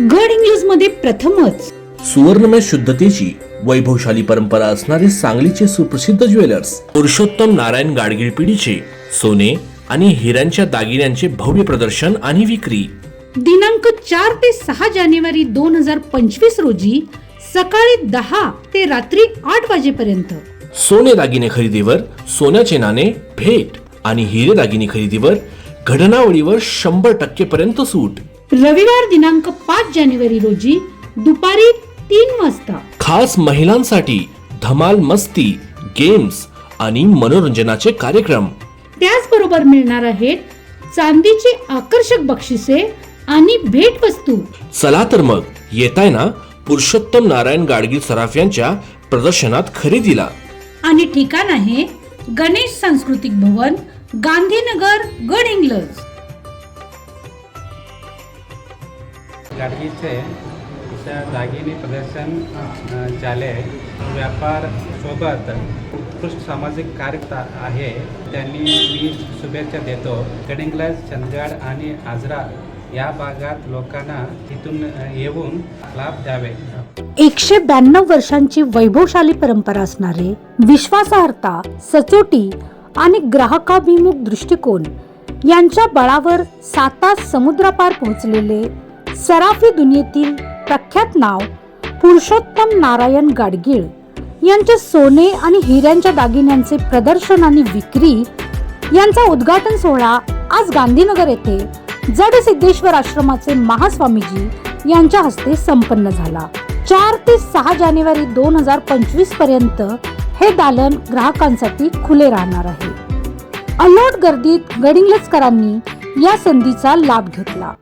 गड इंग्लजमध्ये प्रथमच. सुवर्णमय शुद्धतेची वैभवशाली परंपरा असणारे सांगलीचे सुप्रसिद्ध ज्वेलर्स पुरुषोत्तम नारायण गाडगीळ पिढीचे सोने आणि हिऱ्यांच्या दागिन्यांचे भव्य प्रदर्शन आणि विक्री. दिनांक चार ते सहा जानेवारी दोन हजार पंचवीस रोजी सकाळी दहा ते रात्री आठ वाजेपर्यंत. सोने दागिने खरेदीवर सोन्याचे नाणे भेट आणि हिरे दागिने खरेदीवर घडणावळीवर शंभर टक्के पर्यंत सूट. रविवार दिनांक पाच जानेवारी रोजी दुपारी तीन वाजता. खास महिलांसाठी धमाल मस्ती गेम्स आणि मनोरंजनाचे कार्यक्रम. त्याचबरोबर मिळणार आहेत चांदीचे आकर्षक बक्षिसे आणि भेटवस्तू. चला तर मग येताय ना? पुरुषोत्तम नारायण गाडगीळ सराफ यांच्या प्रदर्शनात खरेदीला. आणि ठिकाण आहे गणेश सांस्कृतिक भवन गांधीनगर गड इंग्लज. गाडगीचे अशा दागिने प्रदर्शन झाले व्यापार सोबत उत्कृष्ट सामाजिक कार्यकर्ता आहे. त्यांनी मी शुभेच्छा देतो. गडिंग्लज चंदगड आणि आजरा या भागात लोकांना तिथून येऊन लाभ द्यावे. एकशे ब्याण्णव वर्षांची वैभवशाली परंपरा असणारे विश्वासार्हता सचोटी आणि ग्राहकाभिमुख दृष्टिकोन यांच्या बळावर सातास समुद्रापार पोहोचलेले सराफी दुनियेतील प्रख्यात नाव पुरुषोत्तम नारायण गाडगीळ यांचे सोने आणि हिऱ्यांच्या दागिन्यांचे प्रदर्शन आणि विक्री यांचा उद्घाटन सोहळा आज गांधीनगर येथे जड सिद्धेश्वर आश्रमाचे महास्वामीजी यांच्या हस्ते संपन्न झाला. चार ते सहा जानेवारी दोन हजार पंचवीसपर्यंत हे दालन ग्राहकांसाठी खुले राहणार आहे. अलोट गर्दीत गडिंगलचकरांनी या संधीचा लाभ घेतला.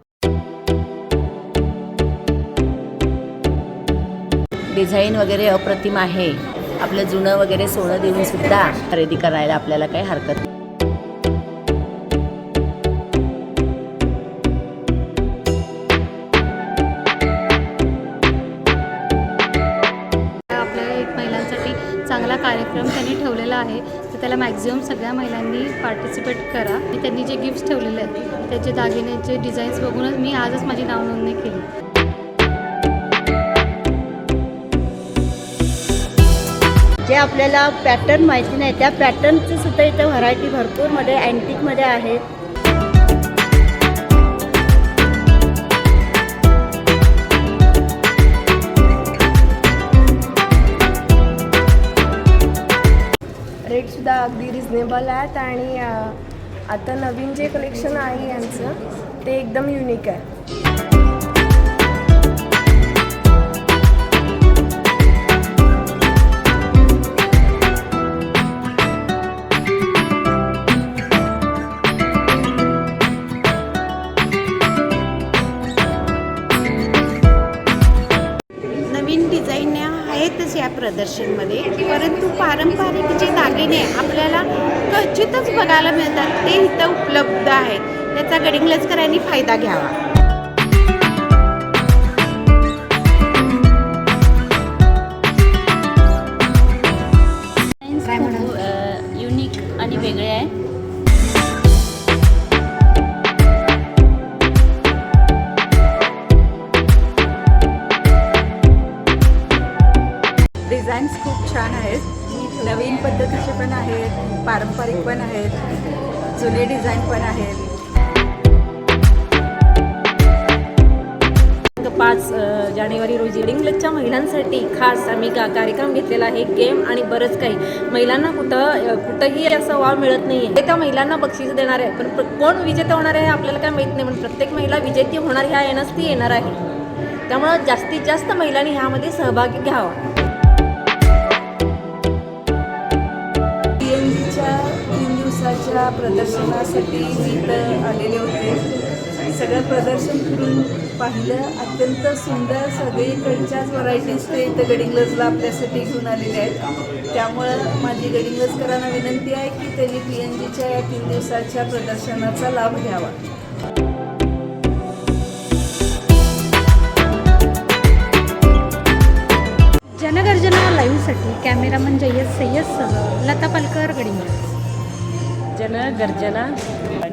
डिझाईन वगैरे अप्रतिम आहे. आपलं जुनं वगैरे सोनं देऊन सुद्धा खरेदी करायला आपल्याला काही हरकत नाही. आपल्या महिलांसाठी चांगला कार्यक्रम त्यांनी ठेवलेला आहे. तर त्याला मॅक्झिमम सगळ्या महिलांनी पार्टिसिपेट करा. त्यांनी जे गिफ्ट्स ठेवलेले आहेत त्याचे दागिन्याचे डिझाईन्स बघूनच मी आजच माझी नाव नोंदणी केली. आपल्याला पॅटर्न माहिती नाही. त्या पॅटर्नची सुद्धा इथे व्हरायटी भरपूरमध्ये अँटिकमध्ये आहेत रेटसुद्धा अगदी रिझनेबल आहेत आणि आता नवीन जे कलेक्शन आहे यांचं ते एकदम युनिक आहे. प्रदर्शनमध्ये परंतु पारंपरिक जे दागिने आपल्याला क्वचितच बघायला मिळतात ते इथं उपलब्ध आहेत. त्याचा गडिंग्लजकरांनी फायदा घ्यावा. खूप छान आहेत. नवीन पद्धतीचे पण आहेत पारंपरिक पण आहेत जुने डिझाईन पण आहेत. पाच जानेवारी रोजी डिंगलजच्या महिलांसाठी खास आम्ही का कार्यक्रम घेतलेला आहे गेम आणि बरंच काही. महिलांना कुठं कुठंही असं वाव मिळत नाही आहे ते त्या महिलांना बक्षीस देणार आहे. पण प्र- कोण विजेता होणार आहे हे आपल्याला काय माहीत नाही. पण प्रत्येक महिला विजेती होणार ह्या येण्यास ती येणार आहे. त्यामुळं जास्तीत जास्त महिलांनी ह्यामध्ये सहभागी घ्यावा. दिवसाच्या प्रदर्शनासाठी मी इथं आलेले होते. सगळं प्रदर्शन फिरून पाहिलं. अत्यंत सुंदर सगळीकडच्याच व्हरायटीज ते इथं गडिंग्लजला आपल्यासाठी घेऊन आलेले आहेत. त्यामुळं माझी गडिंग्लजकरांना विनंती आहे की त्यांनी पी एन जीच्या या तीन दिवसाच्या प्रदर्शनाचा लाभ घ्यावा. जनगर्जना लाईव्हसाठी कॅमेरामन जय्यद सय्यदसह लता पालकर गडिंग्लज जनगर्जना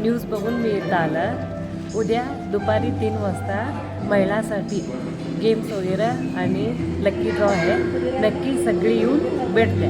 न्यूज बघून मी आलं. उद्या दुपारी तीन वाजता महिलांसाठी गेम्स वगैरे आणि लक्की ड्रॉ आहे. नक्की सगळी येऊन भेट द्या.